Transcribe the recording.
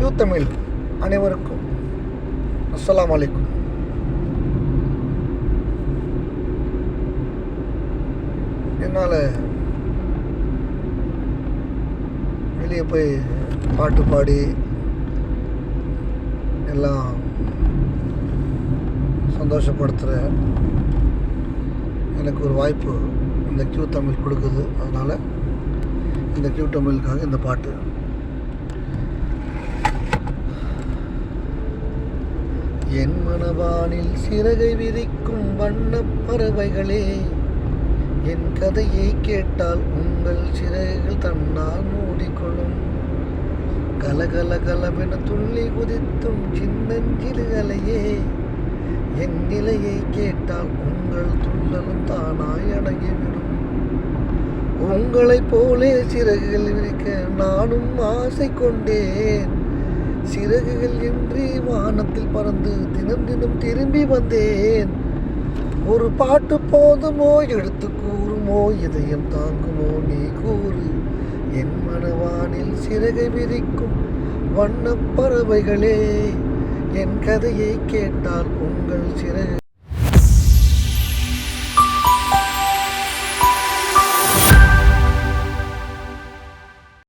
You Tamil அனைவருக்கும் அஸ்லாம் அலைக்கும். என்னால் வெளியே போய் பாட்டு பாடி எல்லாம் சந்தோஷப்படுத்துகிற எனக்கு ஒரு வாய்ப்பு இந்த கியூ தமிழ் கொடுக்குது. அதனால் இந்த கியூ தமிழுக்காக இந்த பாட்டு என் மனவானில் சிறகை விரிக்கும் வண்ணப் பறவைகளே என் கதையை கேட்டால் உங்கள் சிறகுகள் தன்னால் மூடிக்கொள்ளும். கலகல கலவென துள்ளி குதித்தும் சின்னஞ்சிறுகளையே என் நிலையை கேட்டால் உங்கள் துள்ளலும் தானாய் அடங்கிவிடும் உங்களைப் போலே சிறகுகள் விரிக்க நானும் ஆசை கொண்டேன். சிறகுகள் இன்றி வானத்தில் பறந்து தினம் தினம் திரும்பி வந்தேன். ஒரு பாட்டு போதுமோ எடுத்து கூறுமோ இதயம் தாங்குமோ நீ கூறு. என் மனவானில் சிறகை விரிக்கும் வண்ண பறவைகளே என் கதையை கேட்டால் உங்கள் சிறகு